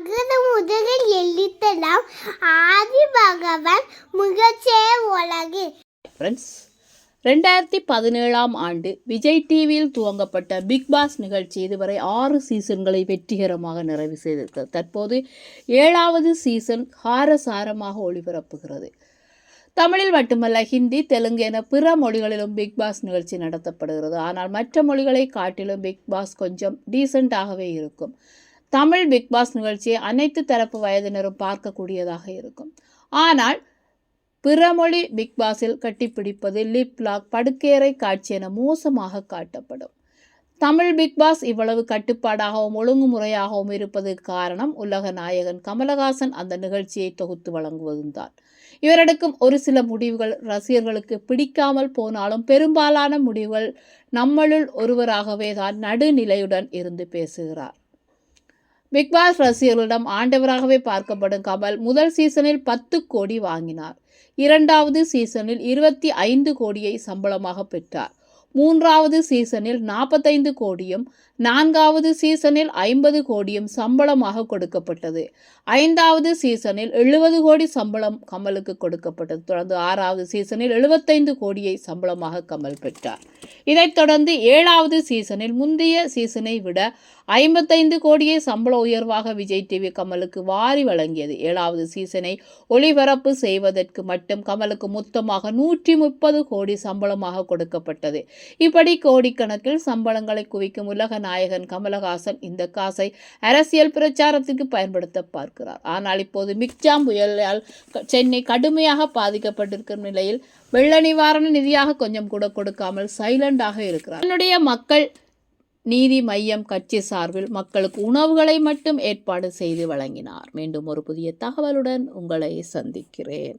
அகர முதலில் எழுத்தலாம் ஆதி பகவான் முகச்சே உலகு ஃப்ரெண்ட்ஸ் ரெண்டாயிரத்தி பதினேழாம் ஆண்டு விஜய் டிவியில் துவங்கப்பட்ட பிக் பாஸ் நிகழ்ச்சி இதுவரை ஆறு சீசன்களை வெற்றிகரமாக நிறைவு செய்திருக்கிறது தற்போது ஏழாவது சீசன் காரசாரமாக ஒளிபரப்புகிறது. தமிழில் மட்டுமல்ல ஹிந்தி தெலுங்கு என பிற மொழிகளிலும் பிக் பாஸ் நிகழ்ச்சி நடத்தப்படுகிறது. ஆனால் மற்ற மொழிகளை காட்டிலும் பிக் பாஸ் கொஞ்சம் டீசெண்டாகவே இருக்கும். தமிழ் பிக் பாஸ் நிகழ்ச்சியை அனைத்து தரப்பு வயதினரும் பார்க்கக்கூடியதாக இருக்கும். ஆனால் பிறமொழி பிக் பாஸில் கட்டிப்பிடிப்பது லிப்லாக் படுக்கேறை காட்சி என மோசமாக காட்டப்படும். தமிழ் பிக் பாஸ் இவ்வளவு கட்டுப்பாடாகவும் ஒழுங்குமுறையாகவும் இருப்பது காரணம் உலக நாயகன் கமலஹாசன் அந்த நிகழ்ச்சியை தொகுத்து வழங்குவதும் தான். இவரெடுக்கும் ஒரு சில முடிவுகள் ரசிகர்களுக்கு பிடிக்காமல் போனாலும் பெரும்பாலான முடிவுகள் நம்மளுள் ஒருவராகவே தான் நடுநிலையுடன் இருந்து பேசுகிறார். பிக்பாஸ் ரசிகர்களிடம் ஆண்டவராகவே பார்க்கப்படும் கமல் முதல் சீசனில் பத்து கோடி வாங்கினார். இரண்டாவது சீசனில் இருபத்தி ஐந்து கோடியை சம்பளமாக பெற்றார். மூன்றாவது சீசனில் நாற்பத்தைந்து கோடியும் நான்காவது சீசனில் ஐம்பது கோடியும் சம்பளமாக கொடுக்கப்பட்டது. ஐந்தாவது சீசனில் எழுபது கோடி சம்பளம் கமலுக்கு கொடுக்கப்பட்டது. தொடர்ந்து ஆறாவது சீசனில் எழுபத்தைந்து கோடியை சம்பளமாக கமல் பெற்றார். இதைத் தொடர்ந்து ஏழாவது சீசனில் முந்தைய சீசனை விட ஐம்பத்தைந்து கோடியை சம்பள உயர்வாக விஜய் டிவி கமலுக்கு வாரி வழங்கியது. ஏழாவது சீசனை ஒளிபரப்பு செய்வதற்கு மட்டும் கமலுக்கு மொத்தமாக நூற்றி முப்பது கோடி சம்பளமாக கொடுக்கப்பட்டது. இப்படி கோடிக்கணக்கில் சம்பளங்களை குவிக்கும் உலக நாயகன் கமலஹாசன் இந்த காசை அரசியல் பிரச்சாரத்துக்கு பயன்படுத்த பார்க்கிறார். ஆனால் இப்போது மிக்ஜாம் புயலால் சென்னை கடுமையாக பாதிக்கப்பட்டிருக்கும் நிலையில் வெள்ள நிவாரண நிதியாக கொஞ்சம் கூட கொடுக்காமல் சைலண்டாக இருக்கிறார். என்னுடைய மக்கள் நீதி மையம் கட்சி சார்பில் மக்களுக்கு உணவுகளை மட்டும் ஏற்பாடு செய்து வழங்கினார். மீண்டும் ஒரு புதிய தகவலுடன் உங்களை சந்திக்கிறேன்.